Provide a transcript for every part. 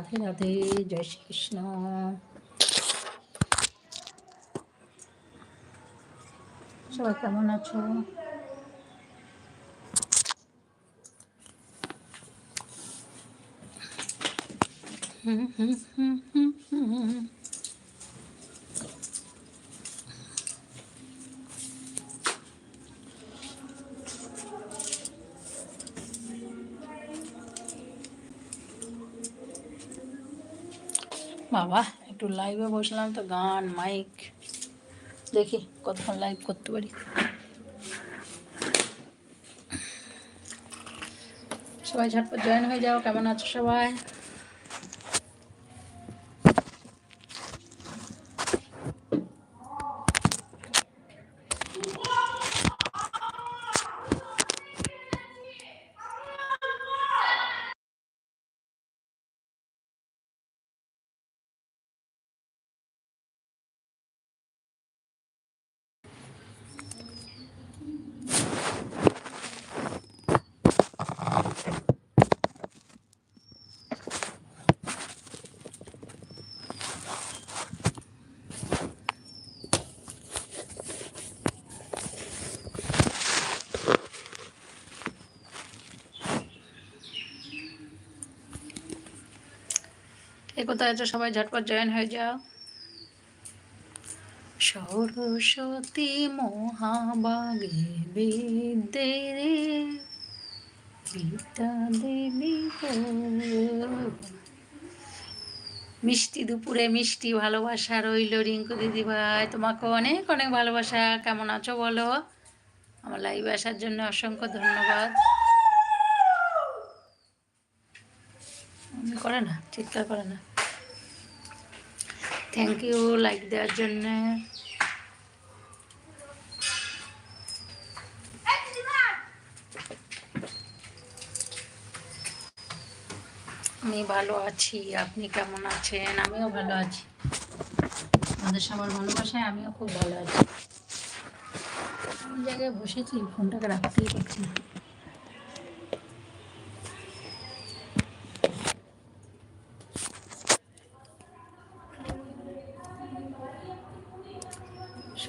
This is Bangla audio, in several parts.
রাধে রাধে জয় শ্রীকৃষ্ণ। সবাই কেমন আছো? হুম হুম হুম হুম হুম। বাবা একটু লাইভে বসলাম তো, গান মাইক দেখি কতক্ষণ লাইভ করতে পারি। সবাই ঝটপট জয়েন হয়ে যাও, কেমন আছো সবাই? এ কোথায় আছো সবাই ঝটপট জয়েন হয়ে যাও। সরস্বতী মহাবাগে বিদ্যে রে, বিদ্যা দেবী মিষ্টি দুপুরে মিষ্টি ভালোবাসা রইল রিঙ্কু দিদি ভাই। তোমাকে অনেক অনেক ভালোবাসা। কেমন আছো বলো? আমার লাইভে আসার জন্য অসংখ্য ধন্যবাদ। করে না, চিৎকার করে না। থ্যাংক ইউ লাইক দেওয়ার জন্য আমি ভালো আছি আপনি কেমন আছেন? আমিও ভালো আছি। আমাদের সবার ভালোবাসায় আমিও খুব ভালো আছি। কোন জায়গায় বসেছি ফোনটাকে রাখতেই পারছি না।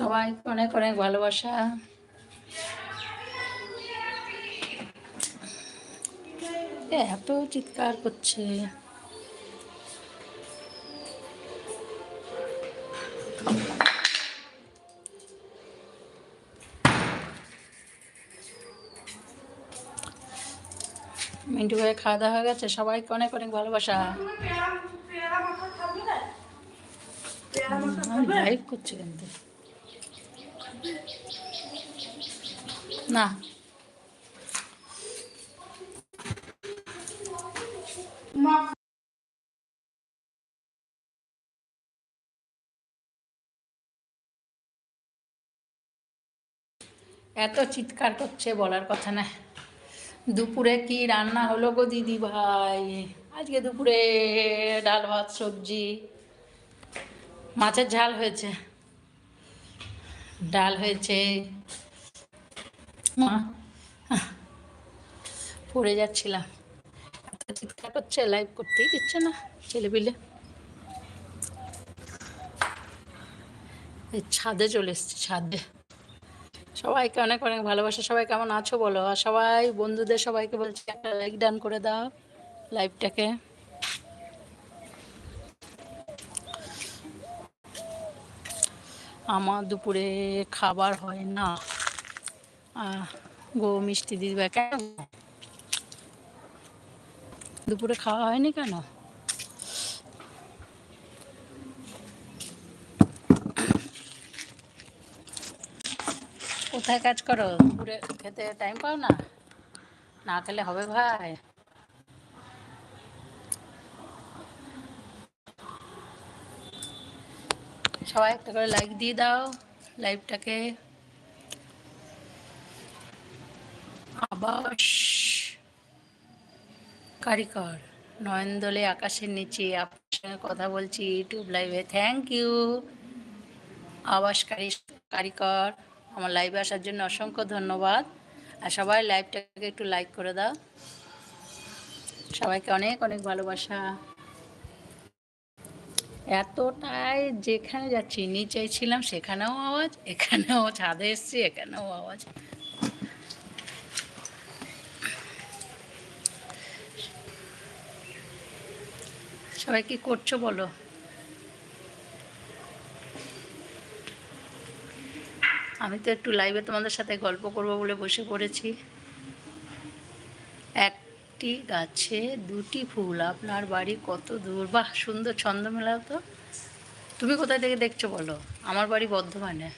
সবাই অনেক অনেক ভালোবাসা। এত চিৎকার করছে। মিন্টু ভাই খাওয়া দাওয়া হয়ে গেছে সবাইকে অনেক অনেক ভালোবাসা। লাইভ করছে কিন্তু। না। এত চিৎকার করছে বলার কথা না। দুপুরে কি রান্না হলো গো দিদি ভাই? আজকে দুপুরে ডাল ভাত, সবজি। মাছের ঝাল হয়েছে। ডাল হয়েছে মা। পড়ে যাচ্ছিলাম। এত চিৎকার করছে লাইভ করতেই দিচ্ছে না ছেলেপিলে এই ছাদে চলে এসছে, ছাদে। সবাইকে অনেক অনেক ভালোবাসা। সবাই কেমন আছো বলো? আর সবাই, বন্ধুদের সবাইকে বলছি, একটা লাইক ডান করে দাও লাইভটাকে আমার দুপুরে খাবার হয় না। গো মিষ্টি দিদিভাই কেন? দুপুরে খাওয়া হয়নি কেন? কোথায় কাজ করো? দুপুরে খেতে টাইম পাও না? না খেলে হবে ভাই। সবাই একটা করে লাইক দিয়ে দাও লাইভটাকে আবাস কারিকর। নয়নদলে আকাশের নিচে আপনার সঙ্গে কথা বলছি ইউটিউব লাইভে থ্যাংক ইউ আবাস কারি, কারিকর, আমার লাইভে আসার জন্য অসংখ্য ধন্যবাদ। আর সবাই লাইভটাকে একটু লাইক করে দাও। সবাইকে অনেক অনেক ভালোবাসা। এতটাই যেখানে যাচ্ছি, নিচে ছিলাম, সেখানেও আওয়াজ, এখানেও ছাদে এসছি, এখানেও আওয়াজ। সবাই কি করছ বলো? আমি তো একটু লাইভে তোমাদের সাথে গল্প করব বলে বসে পড়েছি। একটি গাছে দুটি ফুল, আপনার বাড়ি কত দূর? বাহ, সুন্দর ছন্দ মেলা তো। তুমি কোথায় থেকে দেখছ বলো? আমার বাড়ি বর্ধমানে।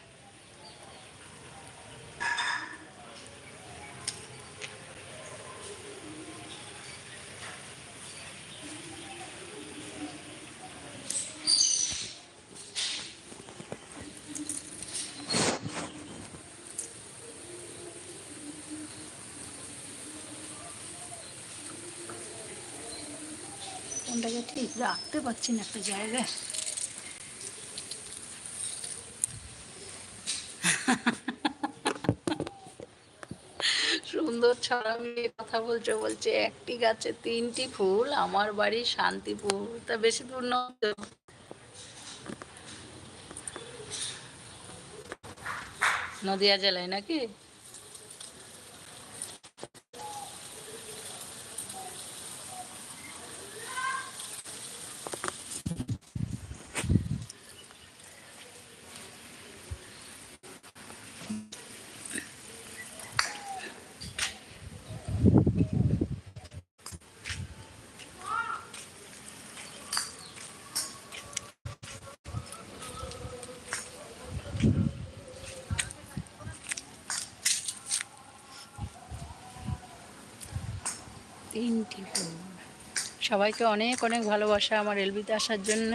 ফোনটাকে ঠিক রাখতে পারছি না একটা জায়গায়। সুন্দর ছড়া মিলিয়ে কথা বলছো, বলছে, একটি গাছে তিনটি ফুল, আমার বাড়ি শান্তিপুর। তা বেশি দূর নয়। নদিয়া জেলায় নাকি? তিনটি সবাইকে অনেক অনেক ভালোবাসা আমার এলবিতে আসার জন্য।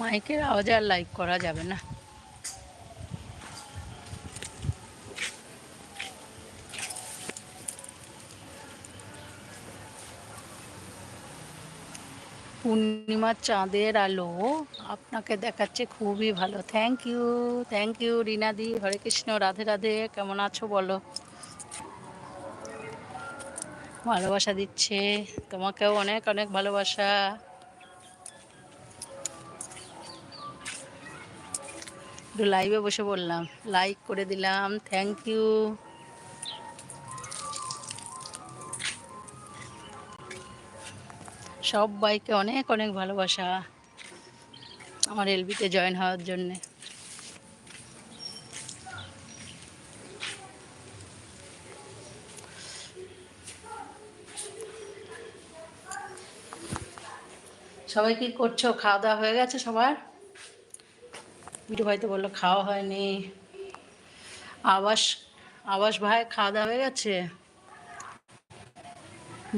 মাইকের আওয়াজ আর লাইক করা যাবে না। পূর্ণিমার চাঁদের আলো আপনাকে দেখাচ্ছে খুবই ভালো। থ্যাংক ইউ থ্যাংক ইউ রিনাদি, হরে কৃষ্ণ, রাধে রাধে, কেমন আছো বলো? ভালোবাসা দিচ্ছে, তোমাকেও অনেক অনেক ভালোবাসা। একটু লাইভে বসে বললাম লাইক করে দিলাম থ্যাংক ইউ সবাইকে অনেক অনেক ভালোবাসা আমার এলবিতে জয়েন হওয়ার জন্যে। সবাই কি করছ? খাওয়া দাওয়া হয়ে গেছে সবার? বিটু ভাই তো বলল খাওয়া হয়নি। আবাস আবাস ভাই, খাওয়া দাওয়া হয়ে গেছে?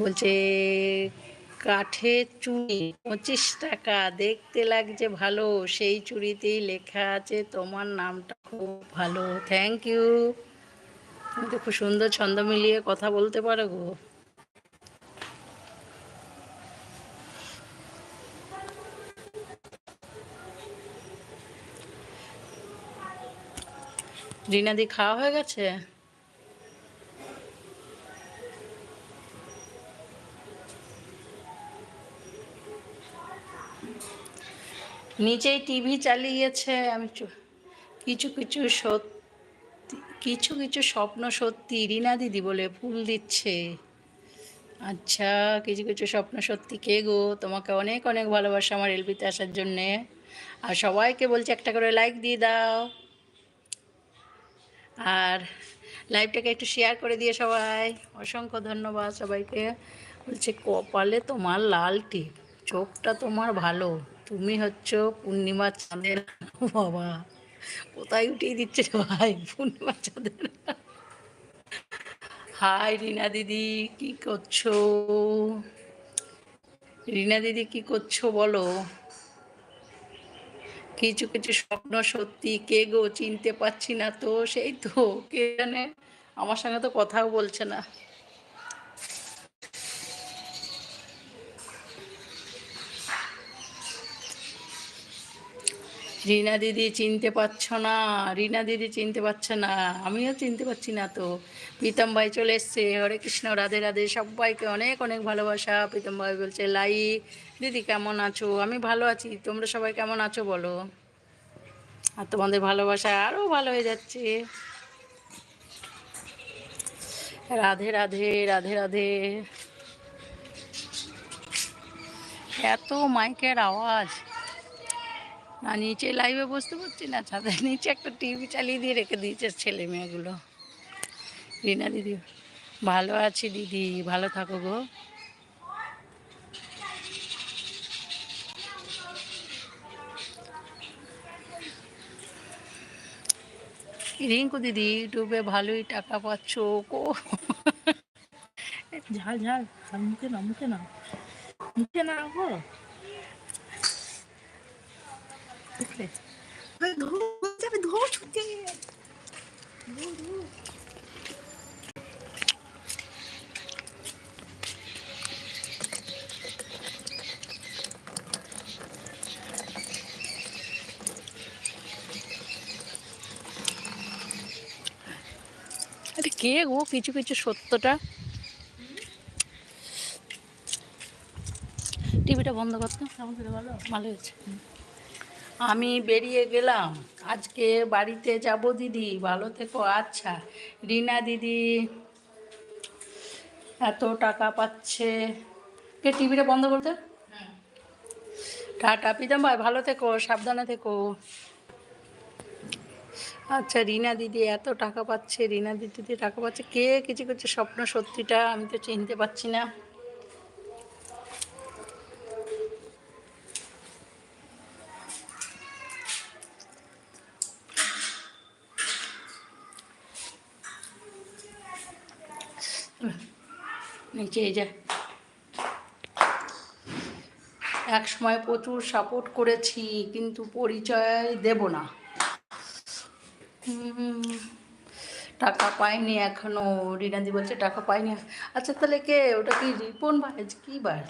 বলছে কাঠের চুড়ি, পঁচিশ টাকা। দেখতে লাগছে ভালো, সেই চুড়িতেই লেখা আছে, তোমার নামটা খুব ভালো থ্যাংক ইউ তুমি তো খুব সুন্দর ছন্দ মিলিয়ে কথা বলতে পারো গো। রিনাদি, খাওয়া হয়ে গেছে? নিচেই টিভি চালিয়েছে, আমি কিছু কিছু সত্যি, কিছু কিছু স্বপ্ন সত্যি রিনা দিদি বলে ফুল দিচ্ছে। আচ্ছা কিছু কিছু স্বপ্ন সত্যি কে গো? তোমাকে অনেক অনেক ভালোবাসা আমার এলবিতে আসার জন্যে। আর সবাইকে বলছি একটা করে লাইক দিয়ে দাও। আর লাইভটাকে একটু শেয়ার করে দিয়ে সবাই। অসংখ্য ধন্যবাদ সবাইকে। বলছে, কপালে তোমার লাল টিপ। চোখটা তোমার ভালো। তুমি হচ্ছে পূর্ণিমা চাঁদের বাবা। কোথায় উঠিয়ে দিচ্ছে ভাই? পূর্ণিমা চাঁদের হাই রিনা দিদি, কি করছ? রিনা দিদি, কি করছ বলো? কিছু কিছু স্বপ্ন সত্যি, কে গো চিনতে পারছি না তো? সেই তো, কে জানে? আমার সঙ্গে তো কথাও বলছে না। রিনা দিদি চিনতে পারছ না, রিনা দিদি চিনতে পারছ না, আমিও চিনতে পারছি না তো। প্রীতম ভাই চলে এসছে, হরে কৃষ্ণ, রাধে রাধে, সবাইকে অনেক অনেক ভালোবাসা। প্রীতম ভাই বলছে লাইক দিদি কেমন আছো? আমি ভালো আছি, তোমরা সবাই কেমন আছো বলো? আর তোমাদের ভালোবাসা আরও ভালো হয়ে যাচ্ছে। রাধে রাধে রাধে রাধে। এত মাইকের আওয়াজ। না, নিচে লাইভে বসতে পারছি না ছাদের নিচে একটা টিভি চালিয়ে দিয়ে রেখে দিয়েছে ছেলে মেয়েগুলো। রিনা দিদি, ভালো আছি দিদি, ভালো থাকো গো। রিঙ্কু দিদি, ইউটিউবে ভালোই টাকা পাচ্ছ কো ঝাল ঝাল মুখে না মুখে না মুখে না গো। আরে কে গো? কিছু কিছু সত্যটা? টিভিটা বন্ধ করতো ভালো হয়েছে। আমি বেরিয়ে গেলাম। আজকে বাড়িতে যাব দিদি। ভালো থেকো। আচ্ছা রিনা দিদি এত টাকা পাচ্ছে। কে, টিভিটা বন্ধ করতে? টাটা, পিতাম ভাই, ভালো থেকো, সাবধানে থেকো। আচ্ছা রিনা দিদি এত টাকা পাচ্ছে, রিনা দিদি টাকা পাচ্ছে। কে, কিছু কিছু স্বপ্ন সত্যিটা আমি তো চিনতে পারছি না। নিচে এই যে। এক সময় প্রচুর সাপোর্ট করেছি, কিন্তু পরিচয় দেব না। টাকা পাইনি এখনও, রিনাদি বলছে টাকা পাইনি। আচ্ছা তাহলে কে? ওটা কি রিপন ভাই কি বার?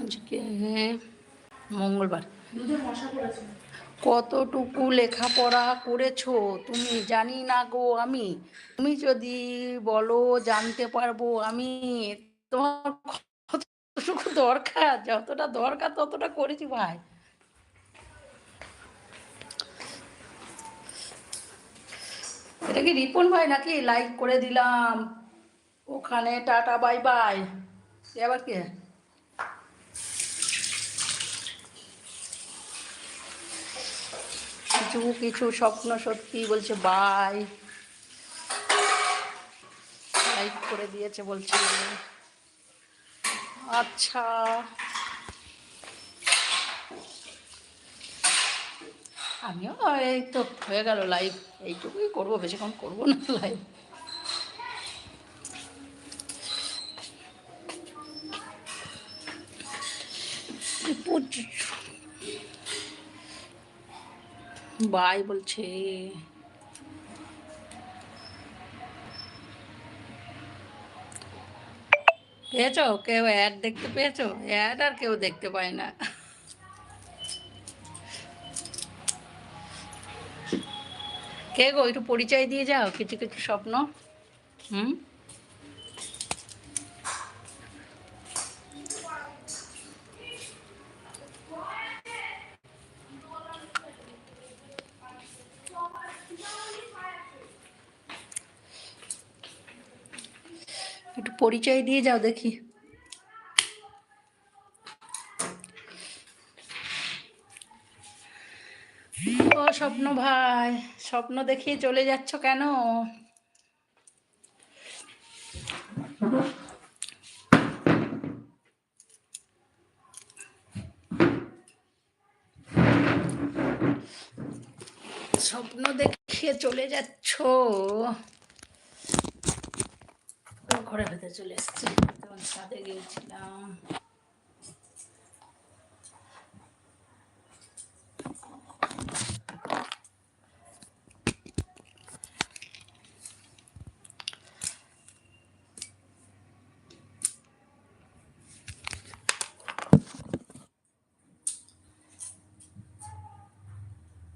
আজকে মঙ্গলবার। কতটুকু লেখাপড়া করেছ তুমি জানি না গো আমি। তুমি যদি বলো জানতে পারব আমি তোমার কতটুকু দরকার? যতটা দরকার ততটা করেছি ভাই। এটা কি রিপন ভাই নাকি? লাইক করে দিলাম। ওখানে টাটা বাই বাই সে আবার কে? কিছু কিছু স্বপ্ন সত্যি বলছে বাই লাইক করে দিয়েছে বলছে। আচ্ছা। আমিও, এই তো হয়ে গেল লাইভ এইটুকুই করব, বেশিক্ষণ করব না লাইভ বাই বলছে। পেয়েছ? কেউ অ্যাড দেখতে পেয়েছ? অ্যাড আর কেউ দেখতে পায় না। কে গো, একটু পরিচয় দিয়ে যাও, কিছু কিছু স্বপ্ন? হুম? একটু পরিচয় দিয়ে যাও দেখি। ও স্বপ্ন ভাই, স্বপ্ন দেখিয়ে চলে যাচ্ছ কেন? স্বপ্ন দেখিয়ে চলে যাচ্ছ? ঘরের ভেতরে চলে এসেছি। তখন ছাদে গিয়েছিলাম।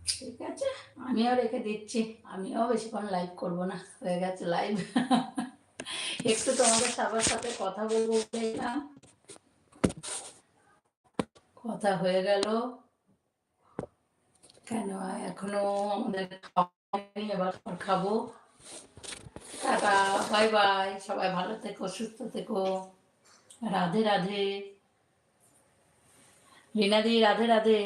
ঠিক আছে? আমিও রেখে দিচ্ছি। আমিও বেশিক্ষণ লাইভ করব না। হয়ে গেছে লাইভ একটু তোমাদের সবার সাথে কথা বলব বলে কথা হয়ে গেল। কেন, এখনও আমাদের খাওয়া এবার খাব। টাটা, বাই বাই, সবাই ভালো থেকো, সুস্থ থেকো। রাধে রাধে। রিনাদি রাধে রাধে।